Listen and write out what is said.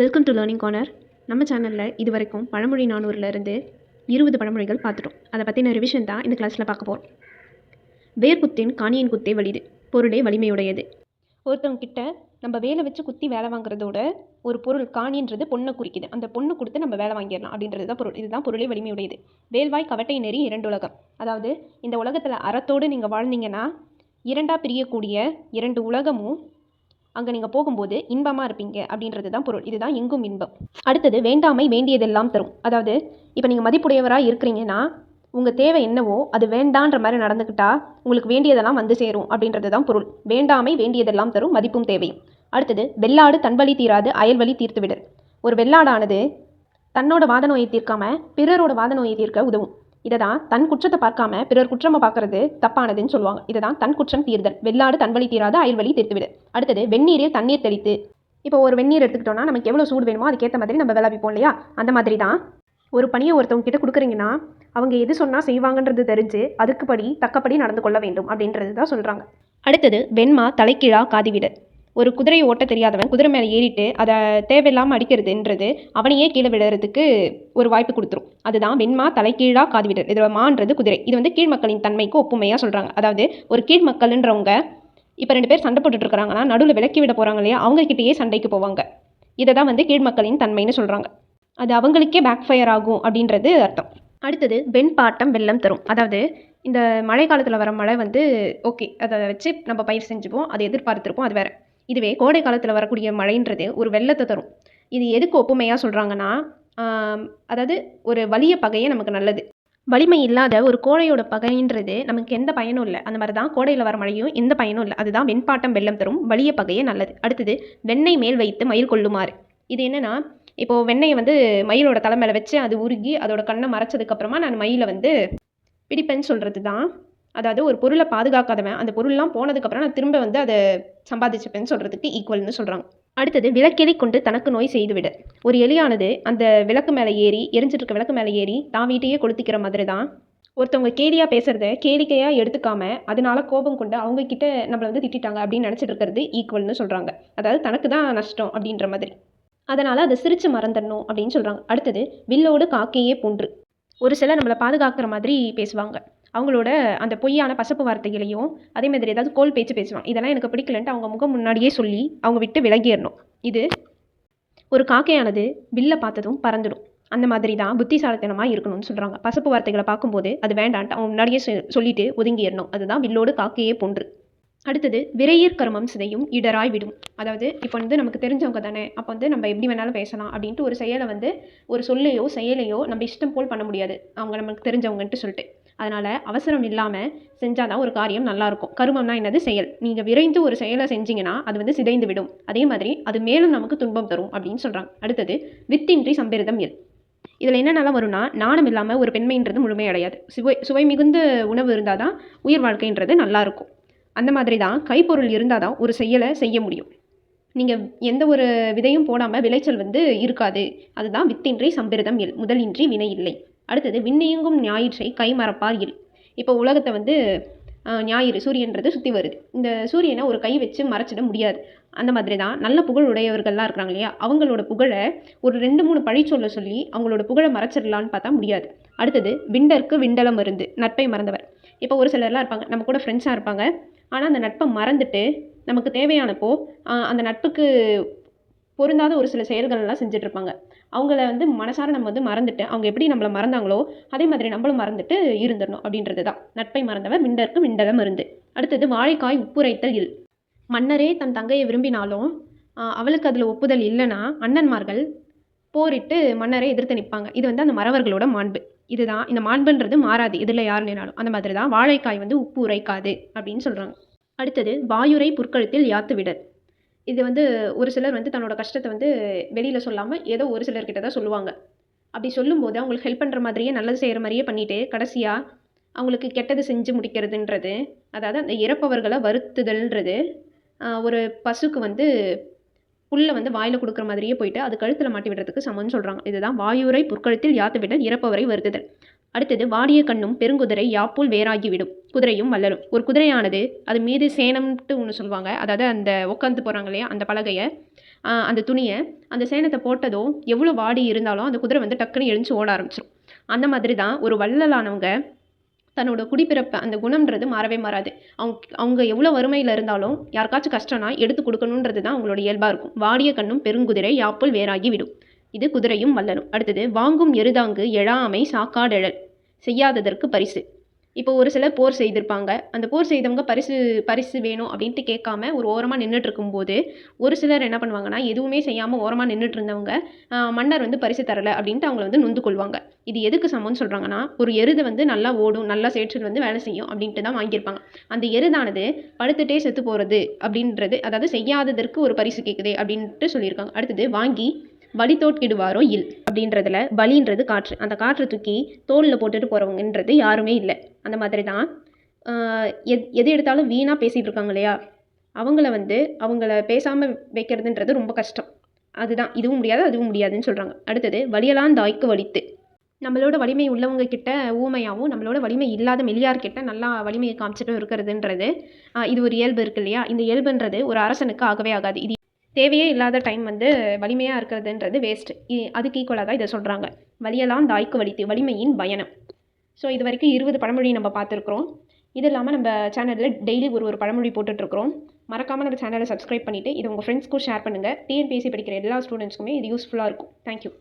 Welcome to learning corner நம்ம சேனலில் இது வரைக்கும் பழமொழி நானூறுலேருந்து இருபது பழமொழிகள் பார்த்துட்டோம். அதை பற்றின ரிவிஷன் தான் இந்த கிளாஸில் பார்க்க போகிறோம் வேர்க்குத்தின் காணியின் குத்தே வலிது பொருளே வலிமையுடையது. ஒருத்தவங்க கிட்ட நம்ம வேலை வச்சு குத்தி வேலை வாங்குறதோட ஒரு பொருள் காணின்றது பொண்ணை குறிக்குது. அந்த பொண்ணை கொடுத்து நம்ம வேலை வாங்கிடலாம் அப்படின்றது தான் பொருள். இதுதான் பொருளே வலிமையுடையது. வேல்வாய் கவட்டை நெறி இரண்டு உலகம். அதாவது இந்த உலகத்தில் அறத்தோடு நீங்கள் வாழ்ந்தீங்கன்னா இரண்டாக பிரியக்கூடிய இரண்டு உலகமும் அங்கே நீங்கள் போகும்போது இன்பமாக இருப்பீங்க அப்படின்றது தான் பொருள். இதுதான் எங்கும் இன்பம். அடுத்தது வேண்டாமை வேண்டியதெல்லாம் தரும். அதாவது இப்போ நீங்கள் மதிப்புடையவராக இருக்கிறீங்கன்னா உங்கள் தேவை என்னவோ அது வேண்டான்ற மாதிரி நடந்துக்கிட்டா உங்களுக்கு வேண்டியதெல்லாம் வந்து சேரும் அப்படின்றது தான் பொருள். வேண்டாமை வேண்டியதெல்லாம் தரும் மதிப்பும் தேவையும். அடுத்தது வெள்ளாடு தன்வழி தீராது அயல்வழி தீர்த்து ஒரு வெள்ளாடானது தன்னோட வாத நோயை தீர்க்காம பிறரோட வாத நோயை தீர்க்க உதவும். இதை தான் தன் குற்றத்தை பார்க்காம பிறர் குற்றமாக பார்க்கறது தப்பானதுன்னு சொல்லுவாங்க. இதை தான் தன் குற்றம் தீர்தல். வெள்ளாடு தன்வழி தீராத அயல்வழி தீர்த்துவிடு. அடுத்தது வெந்நீரில் தண்ணீர் தெளித்து. இப்போ ஒரு வெந்நீர் எடுத்துக்கிட்டோம்னா நமக்கு எவ்வளோ சூடு வேணுமோ அதுக்கேற்ற மாதிரி நம்ம விளாபிப்போம் இல்லையா? அந்த மாதிரி தான் ஒரு பணியை ஒருத்தவங்க கிட்ட கொடுக்குறீங்கன்னா அவங்க எது சொன்னால் செய்வாங்கன்றது தெரிஞ்சு அதுக்குப்படி தக்கப்படி நடந்து கொள்ள வேண்டும் அப்படின்றது தான் சொல்கிறாங்க அடுத்தது வெண்மா தலைக்கீழா காதிவிடு. ஒரு குதிரையை ஓட்ட தெரியாதவன் குதிரை மேலே ஏறிட்டு அதை தேவையில்லாமல் அடிக்கிறதுன்றது அவனையே கீழே விழுறதுக்கு ஒரு வாய்ப்பு கொடுத்துரும். அதுதான் வெண்மா தலைக்கீழாக காதுவிடல். இதில் மான்றது குதிரை. இது வந்து கீழ் மக்களின் தன்மைக்கு ஒப்புமையாக சொல்கிறாங்க அதாவது ஒரு கீழ் மக்கள்ன்றவங்க இப்போ ரெண்டு பேர் சண்டை போட்டுட்டு இருக்காங்கன்னா நடுவில் விலக்கி விட போகிறாங்க இல்லையா அவங்கக்கிட்டேயே சண்டைக்கு போவாங்க. இதை தான் வந்து கீழ் மக்களின் தன்மைன்னு சொல்கிறாங்க அது அவங்களுக்கே பேக் ஃபயர் ஆகும் அப்படின்றது அர்த்தம். அடுத்தது வெண் பாட்டம் வெள்ளம் தரும். அதாவது இந்த மழை காலத்தில் வர மழை வந்து ஓகே அதை வச்சு நம்ம பயிர் செஞ்சுப்போம் அதை எதிர்பார்த்துருப்போம் அது வேறு. இதுவே கோடை காலத்தில் வரக்கூடிய மழைன்றது ஒரு வெள்ளத்தை தரும். இது எதுக்கு ஒப்புமையாக சொல்கிறாங்கன்னா அதாவது ஒரு வலிய பகையே நமக்கு நல்லது. வலிமை இல்லாத ஒரு கோடையோட பகைன்றது நமக்கு எந்த பயனும் இல்லை. அந்த மாதிரி தான் கோடையில் வர மழையும் எந்த பயனும் இல்லை. அதுதான் வெண்பாட்டம் வெள்ளம் தரும். வலிய பகையே நல்லது. அடுத்தது வெண்ணெய் மேல் வைத்து மயில் கொள்ளுமாறு இது என்னென்னா இப்போது வெண்ணெயை வந்து மயிலோட தலை மேலே வச்சு அது உருகி அதோட கண்ணை மறைச்சதுக்கப்புறமா நான் மயிலை வந்து பிடிப்பேன்னு சொல்கிறது தான் அதாவது ஒரு பொருளை பாதுகாக்காதவன் அந்த பொருள்லாம் போனதுக்கப்புறம் நான் திரும்ப வந்து அதை சம்பாதிச்சுப்பேன்னு சொல்கிறதுக்கு ஈக்குவல்னு சொல்கிறாங்க அடுத்தது விளக்கெளி கொண்டு தனக்கு நோய் செய்துவிட. ஒரு எலியானது அந்த விளக்கு மேலே ஏறி எரிஞ்சிட்டு இருக்க விளக்கு மேலே ஏறி தான் வீட்டையே கொளுத்திக்கிற மாதிரி தான் ஒருத்தவங்க கேலியாக பேசுகிறத கேளிக்கையாக எடுத்துக்காம அதனால கோபம் கொண்டு அவங்கக்கிட்ட நம்மளை வந்து திட்டாங்க அப்படின்னு நினச்சிட்டு இருக்கிறது ஈக்குவல்னு சொல்கிறாங்க அதாவது தனக்கு தான் நஷ்டம் அப்படின்ற மாதிரி. அதனால் அதை சிரித்து மறந்துடணும் அப்படின்னு சொல்கிறாங்க அடுத்தது வில்லோடு காக்கையே போன்று. ஒரு சிலர் நம்மளை பாதுகாக்கிற மாதிரி பேசுவாங்க. அவங்களோட அந்த பொய்யான பசப்பு வார்த்தைகளையும் அதே மாதிரி ஏதாவது கோல் பேச்சு பேசுவாங்க. இதெல்லாம் எனக்கு பிடிக்கலன்ட்டு அவங்க முகம் முன்னாடியே சொல்லி அவங்க விட்டு விலகிடணும். இது ஒரு காக்கையானது வில்ல பார்த்ததும் பறந்துடும். அந்த மாதிரி தான் புத்திசாலித்தனமாக இருக்கணும்னு சொல்கிறாங்க பசப்பு வார்த்தைகளை பார்க்கும்போது அது வேண்டான்ட்டு அவங்க முன்னாடியே சொல்லிட்டு ஒதுங்கிடணும். அதுதான் வில்லோடு காக்கையே போன்று. அடுத்தது விரையீர் கர்மம் சிதையும் இடராய் விடும். அதாவது இப்போ வந்து நமக்கு தெரிஞ்சவங்க தானே அப்போ வந்து நம்ம எப்படி வேணாலும் பேசலாம் அப்படின்ட்டு ஒரு செயலை வந்து ஒரு சொல்லையோ செயலையோ நம்ம இஷ்டம் போல் பண்ண முடியாது. அவங்க நமக்கு தெரிஞ்சவங்கன்ட்டு சொல்லிட்டு. அதனால் அவசரம் இல்லாமல் செஞ்சால் தான் ஒரு காரியம் நல்லாயிருக்கும் கருமம்னா என்னது? செயல். நீங்கள் விரைந்து ஒரு செயலை செஞ்சீங்கன்னா அது வந்து சிதைந்து விடும் அதே மாதிரி அது மேலும் நமக்கு துன்பம் தரும் அப்படின்னு சொல்கிறாங்க அடுத்தது வித்தின்றி சம்பிரதம் எல் இதில் என்னென்னலாம் வரும்னா நாணம் இல்லாமல் ஒரு பெண்மைன்றது முழுமையடையாது சுவை சுவை மிகுந்த உணவு இருந்தால் தான் உயிர் வாழ்க்கைன்றது நல்லாயிருக்கும் அந்த மாதிரி தான் கைப்பொருள் இருந்தால் தான் ஒரு செயலை செய்ய முடியும். நீங்கள் எந்த ஒரு விதையும் போடாமல் விளைச்சல் வந்து இருக்காது. அதுதான் வித்தின்றி சம்பிரதம் எல் முதலின்றி வினை இல்லை. அடுத்தது விண்ணியங்கும் ஞாயிற்றை கைமறப்பார் இல். இப்போ உலகத்தை வந்து ஞாயிறு சூரியன்றது சுற்றி வருது. இந்த சூரியனை ஒரு கை வச்சு மறைச்சிட முடியாது. அந்த மாதிரி தான் நல்ல புகழ் உடையவர்கள்லாம் இருக்கிறாங்க இல்லையா? அவங்களோட புகழை ஒரு ரெண்டு மூணு பழி சொல்ல சொல்லி அவங்களோட புகழை மறைச்சிடலான்னு பார்த்தா முடியாது. அடுத்தது விண்டருக்கு விண்டலம் மருந்து நட்பை மறந்தவர். இப்போ ஒரு சிலர்லாம் இருப்பாங்க நம்ம கூட ஃப்ரெண்ட்ஸாக இருப்பாங்க. ஆனால் அந்த நட்பை மறந்துட்டு நமக்கு தேவையானப்போ அந்த நட்புக்கு பொருந்தாத ஒரு சில செயல்கள்லாம் செஞ்சிட்ருப்பாங்க. அவங்கள வந்து மனசார நம்ம வந்து மறந்துட்டு அவங்க எப்படி நம்மளை மறந்தாங்களோ அதே மாதிரி நம்மளும் மறந்துட்டு இருந்துடணும் அப்படின்றது தான். நட்பை மறந்தவர் மிண்டருக்கு விண்டலம் மருந்து. அடுத்தது வாழைக்காய் உப்புரைத்தல் இல். மன்னரே தன் தங்கையை விரும்பினாலும் அவளுக்கு அதில் ஒப்புதல் இல்லைன்னா அண்ணன்மார்கள் போரிட்டு மன்னரை எதிர்த்து நிற்பாங்க இது வந்து அந்த மறவர்களோட மாண்பு. இதுதான் இந்த மாண்புன்றது மாறாது இதில் யார் நினாலும் அந்த மாதிரி தான் வாழைக்காய் வந்து உப்பு உரைக்காது அப்படின்னு சொல்கிறாங்க அடுத்தது வாயுரை புற்கழுத்தில் யாத்து விடல். இது வந்து ஒரு சிலர் வந்து தன்னோட கஷ்டத்தை வந்து வெளியில் சொல்லாமல் ஏதோ ஒரு சிலர்கிட்ட தான் சொல்லுவாங்க. அப்படி சொல்லும்போது அவங்களுக்கு ஹெல்ப் பண்ணுற மாதிரியே நல்லது செய்கிற மாதிரியே பண்ணிவிட்டு கடைசியாக அவங்களுக்கு கெட்டது செஞ்சு முடிக்கிறதுன்றது அதாவது அந்த இறப்பவர்களை வருத்துதல்ன்றது ஒரு பசுக்கு வந்து புல்லை வந்து வாயில் கொடுக்குற மாதிரியே போயிட்டு அது கழுத்தில் மாட்டி விடுறதுக்கு சமம்னு சொல்கிறாங்க இதுதான் வாயுரை புற்கழுத்தில் யாத்து விடல் இறப்பவரை வருத்துதல். அடுத்தது வாடிய கண்ணும் பெருங்குதிரை யாப்புல் வேறாகிவிடும். குதிரையும் வளரும். ஒரு குதிரையானது அது மீது சேனம்ட்டு ஒன்று சொல்லுவாங்க. அதாவது அந்த உட்காந்து போகிறாங்க இல்லையா அந்த பலகையை அந்த துணியை அந்த சேனத்தை போட்டதும் எவ்வளோ வாடி இருந்தாலும் அந்த குதிரை வந்து டக்குன்னு எழுந்து ஓட ஆரம்பிச்சிடும் அந்த மாதிரி தான் ஒரு வள்ளலானவங்க தன்னோட குடிப்பிறப்பு அந்த குணம்ன்றது மாறவே மாறாது. அவங்க அவங்க எவ்வளோ வறுமையில் இருந்தாலும் யாருக்காச்சும் கஷ்டம்னா எடுத்து கொடுக்கணுன்றது தான் அவங்களோட இயல்பாக இருக்கும். வாடிய கண்ணும் பெருங்குதிரை யாப்புல் வேறாகி விடும் இது குதிரையும் வல்லனும் அடுத்தது வாங்கும் எருதாங்கு எழாமை சாக்காடெழல். செய்யாததற்கு பரிசு. இப்போ ஒரு சிலர் போர் செய்திருப்பாங்க. அந்த போர் செய்தவங்க பரிசு பரிசு வேணும் அப்படின்ட்டு கேட்காம ஒரு ஓரமாக நின்றுட்டு இருக்கும்போது ஒரு சிலர் என்ன பண்ணுவாங்கன்னா எதுவுமே செய்யாமல் ஓரமாக நின்றுட்டு இருந்தவங்க மன்னர் வந்து பரிசு தரலை அப்படின்ட்டு அவங்கள வந்து நொந்து கொள்வாங்க. இது எதுக்கு சமம்னு சொல்கிறாங்கன்னா ஒரு எருது வந்து நல்லா ஓடும் நல்லா சேற்றில் வந்து வேலை செய்யும் அப்படின்ட்டு தான் வாங்கியிருப்பாங்க. அந்த எருதானது படுத்துட்டே செத்து போகிறது அப்படின்றது அதாவது செய்யாததற்கு ஒரு பரிசு கேட்குது அப்படின்ட்டு சொல்லியிருக்காங்க. அடுத்தது வாங்கி வலி தோட்கிடுவாரோ இல் அப்படின்றதுல வலின்றது காற்று. அந்த காற்றை தூக்கி தோளில் போட்டுட்டு போகிறவங்கன்றது யாருமே இல்லை. அந்த மாதிரி தான் எத் எது எடுத்தாலும் வீணாக பேசிகிட்டு இருக்காங்க இல்லையா? அவங்கள வந்து அவங்கள பேசாமல் வைக்கிறதுன்றது ரொம்ப கஷ்டம். அதுதான். இதுவும் முடியாது அதுவும் முடியாதுன்னு சொல்கிறாங்க அடுத்தது வலியலான் தாய்க்கு வலித்து. நம்மளோட வலிமை உள்ளவங்க கிட்ட ஊமையாகவும் நம்மளோட வலிமை இல்லாத மெலியார்கிட்ட நல்லா வலிமையை காமிச்சிட்டும் இருக்கிறதுன்றது இது ஒரு இயல்பு இருக்கு இல்லையா? இந்த இயல்புன்றது ஒரு அரசனுக்கு ஆகவே ஆகாது. இது தேவையே இல்லாத டைம் வந்து வலிமையாக இருக்கிறதுன்றது வேஸ்ட்டு அதுக்கு ஈக்குவலாக தான் இதை சொல்கிறாங்க வலியெல்லாம் தாய்க்கு வலித்து வலிமையின் பயணம். ஸோ இது வரைக்கும் இருபது பழமொழி நம்ம பார்த்துருக்குறோம். இது இல்லாமல் நம்ம சேனலில் டெய்லி ஒரு ஒரு பழமொழி போட்டுட்ருக்குறோம். மறக்காமல் நம்ம சேனலை சப்ஸ்கிரைப் பண்ணிவிட்டு இது உங்கள் ஃப்ரெண்ட்ஸ்க்கும் ஷேர் பண்ணுங்கள் டிஎன்பிஎஸ்சி படிக்கிற எல்லா ஸ்டூடெண்ட்ஸ்க்குமே இது யூஸ்ஃபுல்லாக இருக்கும். தேங்க்யூ